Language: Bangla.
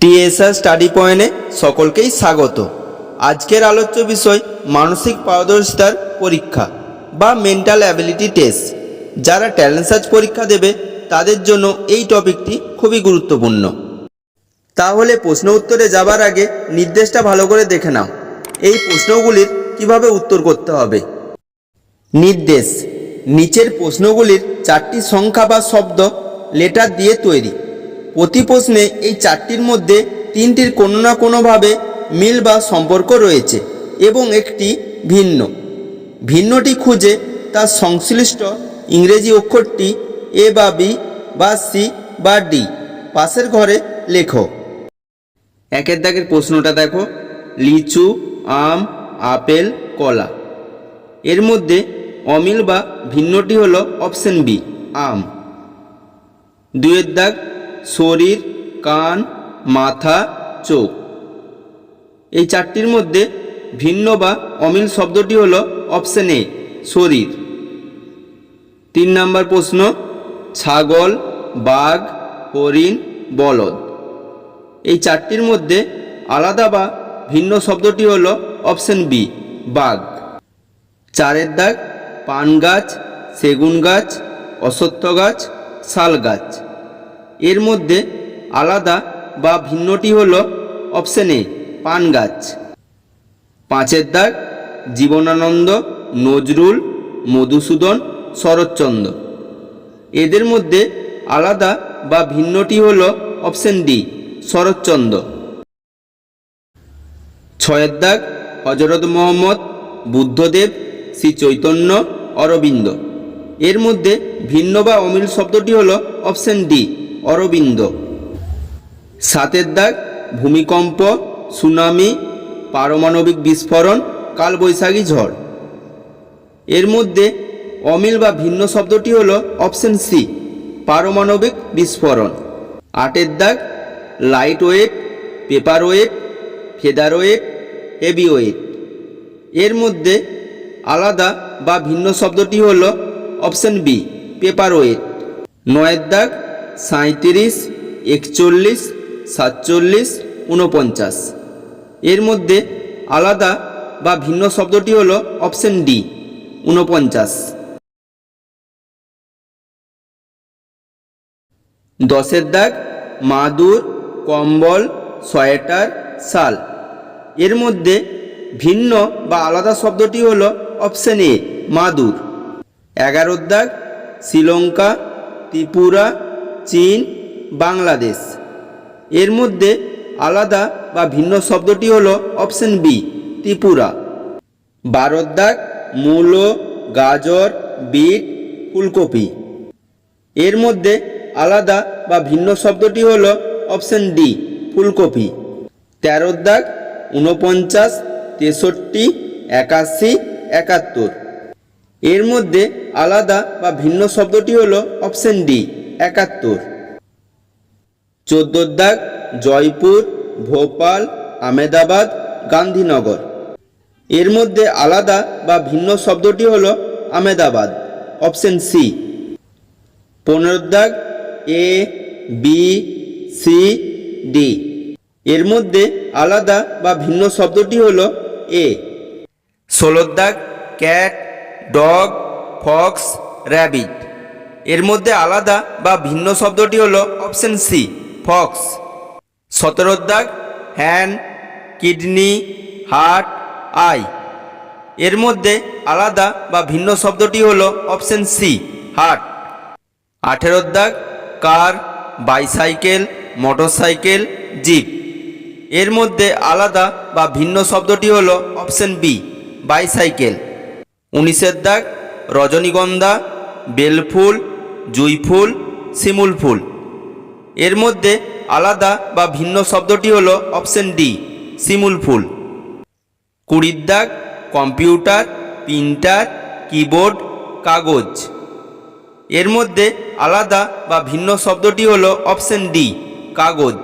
টিএসআর স্টাডি পয়েন্টে সকলকেই স্বাগত। আজকের আলোচ্য বিষয়, মানসিক পারদর্শিতার পরীক্ষা বা মেন্টাল অ্যাবিলিটি টেস্ট যারা ট্যালেন্ট সার্চ পরীক্ষা দেবে, তাদের জন্য এই টপিকটি খুবই গুরুত্বপূর্ণ। তাহলে প্রশ্ন উত্তরে যাবার আগে নির্দেশটা ভালো করে দেখে নাও। এই প্রশ্নগুলির কীভাবে উত্তর করতে হবে? নির্দেশ। নিচের প্রশ্নগুলির চারটি সংখ্যা বা শব্দ লেটার দিয়ে তৈরি। প্রতি প্রশ্নে এই চারটির মধ্যে তিনটির কোনো না কোনোভাবে মিল বা সম্পর্ক রয়েছে এবং একটি ভিন্ন। ভিন্নটি খুঁজে তার সংশ্লিষ্ট ইংরেজি অক্ষরটি এ বা বি বা সি বা ডি। পাশের ঘরে লেখো। একের দাগের প্রশ্নটা দেখো। লিচু, আম, আপেল, কলা। এর মধ্যে অমিল বা ভিন্নটি হলো অপশন বি, আম। দুয়ের দাগ শরীর, কান, মাথা, চোখ। এই চারটির মধ্যে ভিন্ন বা অমিল শব্দটি হল অপশন এ, শরীর। তিন নম্বর প্রশ্ন, ছাগল, বাঘ, হরিণ, বলদ। এই চারটির মধ্যে আলাদা বা ভিন্ন শব্দটি হল অপশন বি, বাঘ। চারের দাগ, পান গাছ, সেগুন গাছ, অশ্বত্থ গাছ, শাল গাছ। এর মধ্যে আলাদা বা ভিন্নটি হল অপশন এ, পান গাছ। পাঁচের দাগ, জীবনানন্দ, নজরুল, মধুসূদন, শরৎচন্দ্র। এদের মধ্যে আলাদা বা ভিন্নটি হল অপশন ডি, শরৎচন্দ্র। ছয়ের দাগ, হজরত মোহাম্মদ, বুদ্ধদেব, শ্রী চৈতন্য, অরবিন্দ। এর মধ্যে ভিন্ন বা অমিল শব্দটি হল অপশন ডি। অরবিন্দ। সাতের দাগ, ভূমিকম্প, সুনামি, পারমাণবিক বিস্ফোরণ, কালবৈশাখী ঝড়। এর মধ্যে অমিল বা ভিন্ন শব্দটি হল অপশন সি, পারমাণবিক বিস্ফোরণ। আটের দাগ, light weight, paper weight, feather weight, heavy weight. এর মধ্যে আলাদা বা ভিন্ন শব্দটি হল অপশন বি, পেপার ওয়েট। নয়ের দাগ সাঁত্রিশ একচল্লিশ, সাতচল্লিশ উনপঞ্চাশ এর মধ্যে আলাদা বা ভিন্ন শব্দটি হল অপশন ডি উনপঞ্চাশ দশের দাগ, মাদুর, কম্বল, সোয়েটার, শাল। এর মধ্যে ভিন্ন বা আলাদা শব্দটি হল অপশন এ, মাদুর। এগারোর দাগ, শ্রীলঙ্কা, ত্রিপুরা চীন, বাংলাদেশ। এর মধ্যে আলাদা বা ভিন্ন শব্দটি হল অপশন বি, ত্রিপুরা। বারোর দাগ, মূলো, গাজর, বিট, ফুলকপি। এর মধ্যে আলাদা বা ভিন্ন শব্দটি হল অপশন ডি, ফুলকপি। তেরোর দাগ, ঊনপঞ্চাশ, তেষট্টি, একাশি, একাত্তর। এর মধ্যে আলাদা বা ভিন্ন শব্দটি হল অপশন ডি। একাত্তর। চোদ্দোর দাগ, জয়পুর, ভোপাল আমেদাবাদ গান্ধীনগর। এর মধ্যে আলাদা বা ভিন্ন শব্দটি হল আমেদাবাদ অপশন সি পনেরোর দাগ এ বি সি ডি এর মধ্যে আলাদা বা ভিন্ন শব্দটি হল এ ষোলোর দাগ, ক্যাট, ডগ, ফক্স, র্যাবিট। এর মধ্যে আলাদা বা ভিন্ন শব্দটি হল অপশন সি ফক্স সতেরোর দাগ হ্যান্ড কিডনি হার্ট আই এর মধ্যে আলাদা বা ভিন্ন শব্দটি হল অপশন সি হার্ট আঠেরোর দাগ কার বাইসাইকেল মোটরসাইকেল জিপ এর মধ্যে আলাদা বা ভিন্ন শব্দটি হল অপশন বি বাইসাইকেল উনিশের দাগ, রজনীগন্ধা, বেলফুল জুঁইফুল শিমুল ফুল। এর মধ্যে আলাদা বা ভিন্ন শব্দটি হল অপশন ডি, শিমুল ফুল। কুড়ির দাগ, কম্পিউটার, প্রিন্টার, কিবোর্ড, কাগজ। এর মধ্যে আলাদা বা ভিন্ন শব্দটি হল অপশন ডি, কাগজ।